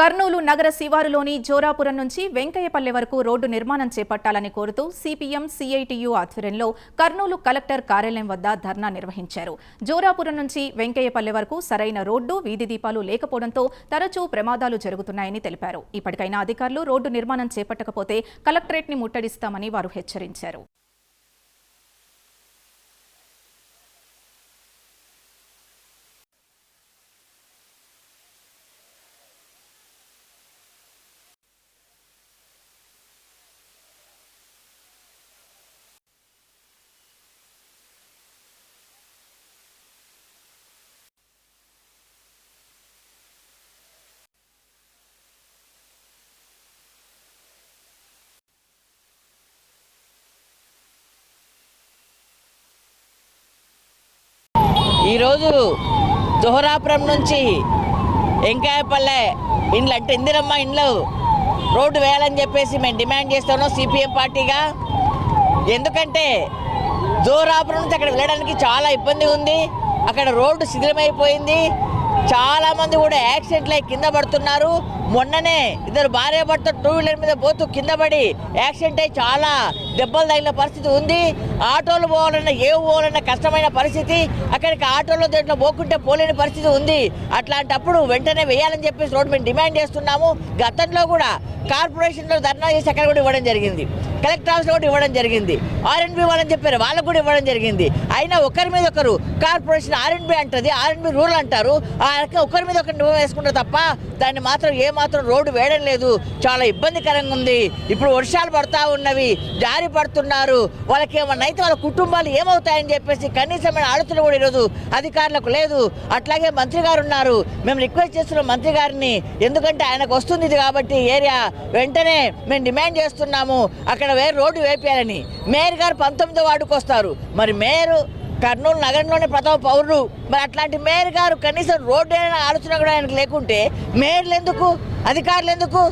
కర్నూలు నగర శివారులోని జోరాపురం నుంచి వెంకయ్యపల్లె వరకు రోడ్డు నిర్మాణం చేపట్టాలని కోరుతూ సిపిఎం సిఐటియు ఆధ్వర్యంలో కర్నూలు కలెక్టర్ కార్యాలయం వద్ద ధర్నా నిర్వహించారు. జోరాపురం నుంచి వెంకయ్యపల్లె వరకు సరైన రోడ్డు వీధి దీపాలు లేకపోవడంతో తరచూ ప్రమాదాలు జరుగుతున్నాయని తెలిపారు. ఇప్పటికైనా అధికారులు రోడ్డు నిర్మాణం చేపట్టకపోతే కలెక్టరేట్ని ముట్టడిస్తామని వారు హెచ్చరించారు. ఈరోజు జోహరాపురం నుంచి వెంకాయపల్లె ఇండ్లు అంటే ఇందిరమ్మ ఇండ్లు రోడ్డు వేయాలని చెప్పేసి మేము డిమాండ్ చేస్తున్నాం సిపిఎం పార్టీగా. ఎందుకంటే జోహరాపురం నుంచి అక్కడ వెళ్ళడానికి చాలా ఇబ్బంది ఉంది. అక్కడ రోడ్డు శిథిలమైపోయింది. చాలామంది కూడా యాక్సిడెంట్లు అయి కింద పడుతున్నారు. మొన్ననే ఇద్దరు భార్య భర్త టూ వీలర్ మీద పోతూ కింద పడి యాక్సిడెంట్ అయి చాలా దెబ్బలు తగిలిన పరిస్థితి ఉంది. ఆటోలు పోవాలన్నా ఏ పోవాలన్నా కష్టమైన పరిస్థితి. అక్కడికి ఆటోలో దేంట్లో పోకుంటే పోలేని పరిస్థితి ఉంది. అట్లాంటప్పుడు వెంటనే వేయాలని చెప్పేసి రోడ్డు మేము డిమాండ్ చేస్తున్నాము. గతంలో కూడా కార్పొరేషన్లో ధర్నా చేసి అక్కడ కూడా ఇవ్వడం జరిగింది. కలెక్టర్ హౌస్లో కూడా ఇవ్వడం జరిగింది. ఆర్ఎన్బి వాళ్ళని చెప్పారు. వాళ్ళకు కూడా ఇవ్వడం జరిగింది. అయినా ఒకరి మీద ఒకరు కార్పొరేషన్ ఆర్ఎన్బి అంటది. ఆర్ఎన్బి రూల్ అంటారు. ఆ ఒకరి మీద ఒకరు నియమం వేసుకుంటారు తప్ప దాన్ని మాత్రం ఏ మాత్రం రోడ్డు వేయడం లేదు. చాలా ఇబ్బందికరంగా ఉంది. ఇప్పుడు వర్షాలు పడతా ఉన్నవి జారి పడుతున్నారు. వాళ్ళకి ఏమన్నా అయితే వాళ్ళ కుటుంబాలు ఏమవుతాయని చెప్పేసి కనీసమైన ఆలోచన కూడా ఈరోజు అధికారులకు లేదు. అట్లాగే మంత్రి గారు ఉన్నారు. మేము రిక్వెస్ట్ చేస్తున్నాం మంత్రి గారిని ఎందుకంటే ఆయనకు వస్తుంది ఇది కాబట్టి ఏరియా వెంటనే మేము డిమాండ్ చేస్తున్నాము. అక్కడ వేరే రోడ్డు వేపేయాలని. మేయర్ గారు పంతొమ్మిదో వార్డుకు వస్తారు మరి మేయరు కర్నూలు నగరంలోనే ప్రథమ పౌరుడు. మరి అట్లాంటి మేయర్ గారు కనీసం రోడ్డు అయినా ఆలోచన కూడా ఆయనకు లేకుంటే మేయర్లు ఎందుకు? అధికారులు ఎందుకు?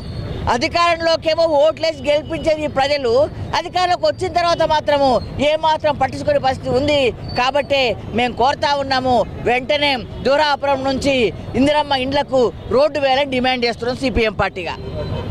అధికారంలోకేమో ఓట్లేసి గెలిపించేది ప్రజలు. అధికారంలోకి వచ్చిన తర్వాత మాత్రము ఏమాత్రం పట్టించుకునే పరిస్థితి ఉంది. కాబట్టే మేము కోరుతా ఉన్నాము వెంటనే దూరాపురం నుంచి ఇందిరమ్మ ఇండ్లకు రోడ్డు వేయాలని డిమాండ్ చేస్తున్నాం సిపిఎం పార్టీగా.